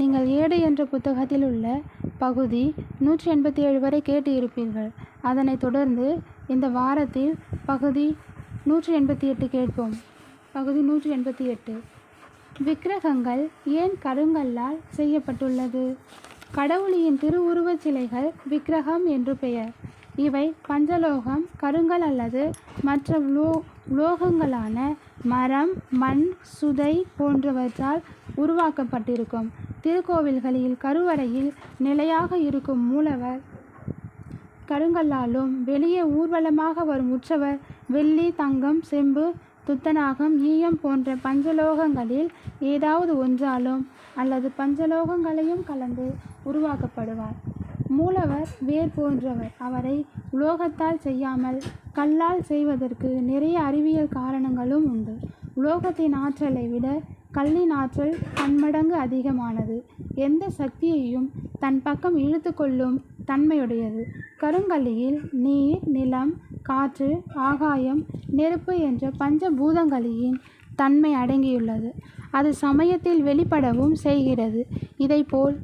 நீங்கள் ஏடு என்ற புத்தகத்தில் உள்ள பகுதி நூற்றி எண்பத்தி ஏழு வரை கேட்டு இருப்பீர்கள் அதனைத் தொடர்ந்து இந்த வாரத்தில் பகுதி நூற்றி எண்பத்தி எட்டு கேட்போம். பகுதி நூற்றி எண்பத்தி எட்டு விக்கிரகங்கள் ஏன் கருங்கல்லால் செய்யப்பட்டுள்ளது? கடவுளியின் திருவுருவச் சிலைகள் விக்கிரகம் என்று பெயர். இவை பஞ்சலோகம் கருங்கல் அல்லது மற்ற உலோ உலோகங்களான மரம் மண் சுதை போன்றவற்றால் உருவாக்கப்பட்டிருக்கும். திருக்கோவில்களில் கருவறையில் நிலையாக இருக்கும் மூலவர். கருங்கல்லாலும் வெளியே ஊர்வலமாக வரும் உற்சவர் வெள்ளி தங்கம் செம்பு துத்தநாகம் ஈயம் போன்ற பஞ்சலோகங்களில் ஏதாவது ஒன்றாலும் அல்லது பஞ்சலோகங்களையும் கலந்து உருவாக்கப்படுவார். மூலவர் வேர் போன்றவர். அவரை உலோகத்தால் செய்யாமல் கல்லால் செய்வதற்கு நிறைய அறிவியல் காரணங்களும் உண்டு. உலோகத்தின் ஆற்றலை விட கல்லின் ஆற்றல் பன்மடங்கு அதிகமானது. எந்த சக்தியையும் தன் பக்கம் இழுத்து கொள்ளும் தன்மையுடையது. கருங்கல்லியில் நீர் நிலம் காற்று ஆகாயம் நெருப்பு என்ற பஞ்சபூதங்களின் தன்மை அடங்கியுள்ளது. அது சமயத்தில் வெளிப்படவும் செய்கிறது. இதைப்போல்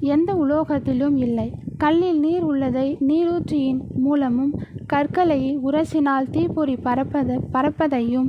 எந்த உலோகத்திலும் இல்லை. கல்லில் நீர் உள்ளதை நீரூற்றியின் மூலமும் கற்களை உரசினால் தீப்பொறி பறப்பத பறப்பதையும்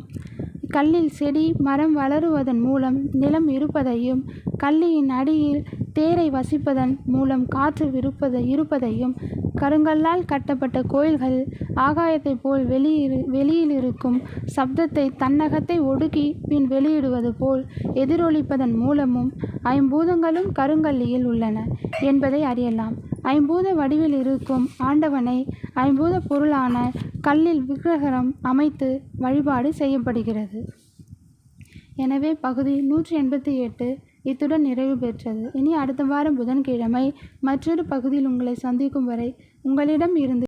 கல்லில் செடி மரம் வளருவதன் மூலம் நிலம் இருப்பதையும் கல்லியின் அடியில் தேரை வசிப்பதன் மூலம் காற்று விருப்பத இருப்பதையும் கருங்கல்லால் கட்டப்பட்ட கோயில்கள் ஆகாயத்தைப் போல் வெளியிரு வெளியில் இருக்கும் சப்தத்தை தன்னகத்தை ஒடுக்கி பின் வெளியிடுவது போல் எதிரொலிப்பதன் மூலமும் ஐம்பூதங்களும் கருங்கல்லியில் உள்ளன என்பதை அறியலாம். ஐம்பூத வடிவில் இருக்கும் ஆண்டவனை ஐம்பூத பொருளான கல்லில் விக்கிரகரம் அமைத்து வழிபாடு செய்யப்படுகிறது. எனவே பகுதி நூற்றி எண்பத்தி எட்டு இத்துடன் நிறைவு பெற்றது. இனி அடுத்த வாரம் புதன்கிழமை மற்றொரு பகுதியில் உங்களை சந்திக்கும் வரை உங்களிடம் இருந்து